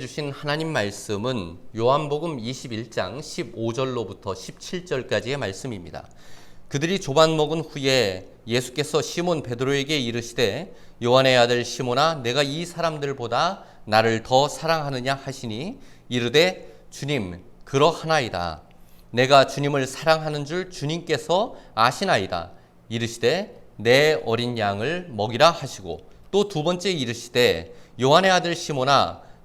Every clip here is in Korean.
주신 하나님 말씀은 요한복음 21장 15절로부터 17절까지의 말씀입니다. 그들이 조반 먹은 후에 예수께서 시몬 베드로에게 이르시되 요한의 아들 시몬아 내가 이 사람들보다 나를 더 사랑하느냐 하시니 이르되 주님 그러하나이다. 내가 주님을 사랑하는 줄 주님께서 아시나이다. 이르시되 내 어린 양을 먹이라 하시고 또 두 번째 이르시되 요한의 아들 시몬아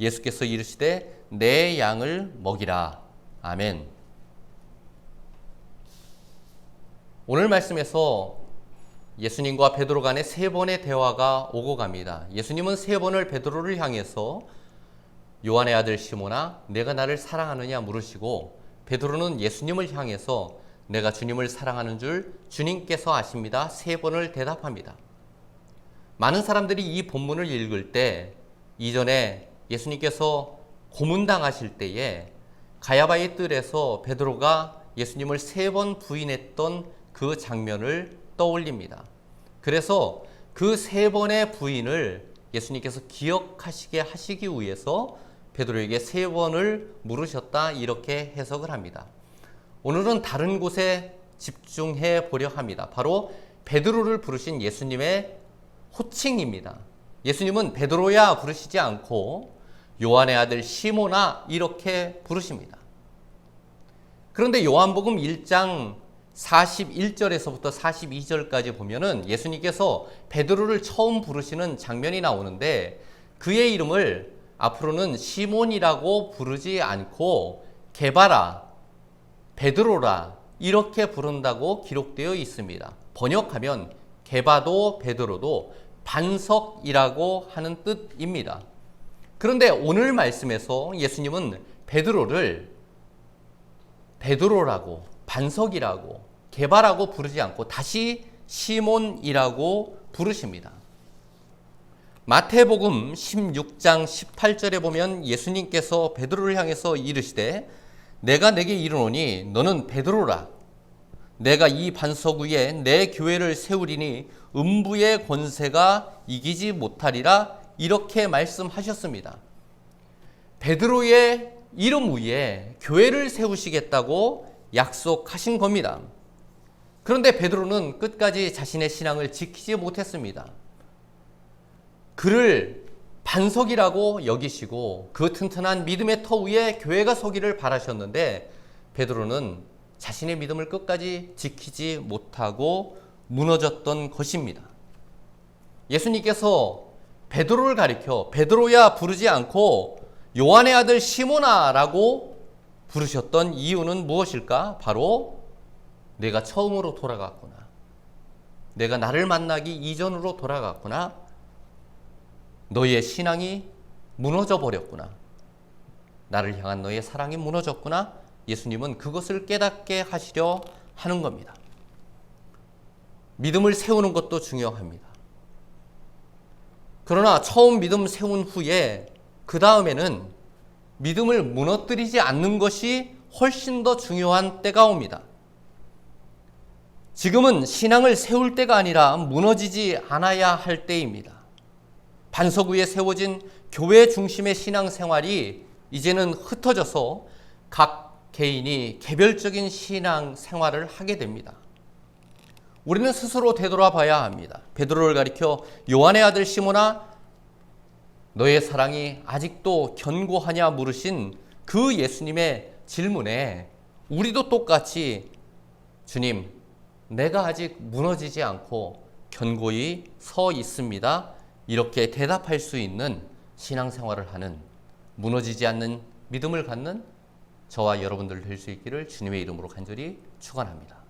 예수께서 이르시되 내 양을 먹이라. 아멘. 오늘 말씀에서 예수님과 베드로 간의 세 번의 대화가 오고 갑니다. 예수님은 세 번을 베드로를 향해서 요한의 아들 시모나 내가 나를 사랑하느냐 물으시고 베드로는 예수님을 향해서 내가 주님을 사랑하는 줄 주님께서 아십니다. 세 번을 대답합니다. 많은 사람들이 이 본문을 읽을 때 이전에 예수님께서 고문당하실 때에 가야바의 뜰에서 베드로가 예수님을 세 번 부인했던 그 장면을 떠올립니다. 그래서 그 세 번의 부인을 예수님께서 기억하시게 하시기 위해서 베드로에게 세 번을 물으셨다 이렇게 해석을 합니다. 오늘은 다른 곳에 집중해 보려 합니다. 바로 베드로를 부르신 예수님의 호칭입니다. 예수님은 베드로야 부르시지 않고 요한의 아들 시모나 이렇게 부르십니다. 그런데 요한복음 1장 41절에서부터 42절까지 보면은 예수님께서 베드로를 처음 부르시는 장면이 나오는데 그의 이름을 앞으로는 시몬이라고 부르지 않고 게바라, 베드로라 이렇게 부른다고 기록되어 있습니다. 번역하면 게바도 베드로도 반석이라고 하는 뜻입니다. 그런데 오늘 말씀에서 예수님은 베드로를 베드로라고 반석이라고 개발하고 부르지 않고 다시 시몬이라고 부르십니다. 마태복음 16장 18절에 보면 예수님께서 베드로를 향해서 이르시되 내가 내게 이르노니 너는 베드로라 내가 이 반석 위에 내 교회를 세우리니 음부의 권세가 이기지 못하리라 이렇게 말씀하셨습니다. 베드로의 이름 위에 교회를 세우시겠다고 약속하신 겁니다. 그런데 베드로는 끝까지 자신의 신앙을 지키지 못했습니다. 그를 반석이라고 여기시고 그 튼튼한 믿음의 터 위에 교회가 서기를 바라셨는데 베드로는 자신의 믿음을 끝까지 지키지 못하고 무너졌던 것입니다. 예수님께서 베드로를 가리켜 베드로야 부르지 않고 요한의 아들 시모나라고 부르셨던 이유는 무엇일까? 바로 내가 처음으로 돌아갔구나. 내가 나를 만나기 이전으로 돌아갔구나. 너의 신앙이 무너져 버렸구나. 나를 향한 너의 사랑이 무너졌구나. 예수님은 그것을 깨닫게 하시려 하는 겁니다. 믿음을 세우는 것도 중요합니다. 그러나 처음 믿음 세운 후에 그 다음에는 믿음을 무너뜨리지 않는 것이 훨씬 더 중요한 때가 옵니다. 지금은 신앙을 세울 때가 아니라 무너지지 않아야 할 때입니다. 반석 위에 세워진 교회 중심의 신앙 생활이 이제는 흩어져서 각 개인이 개별적인 신앙 생활을 하게 됩니다. 우리는 스스로 되돌아봐야 합니다. 베드로를 가리켜 요한의 아들 시모나 너의 사랑이 아직도 견고하냐 물으신 그 예수님의 질문에 우리도 똑같이 주님, 내가 아직 무너지지 않고 견고히 서 있습니다. 이렇게 대답할 수 있는 신앙생활을 하는 무너지지 않는 믿음을 갖는 저와 여러분들 될 수 있기를 주님의 이름으로 간절히 축원합니다.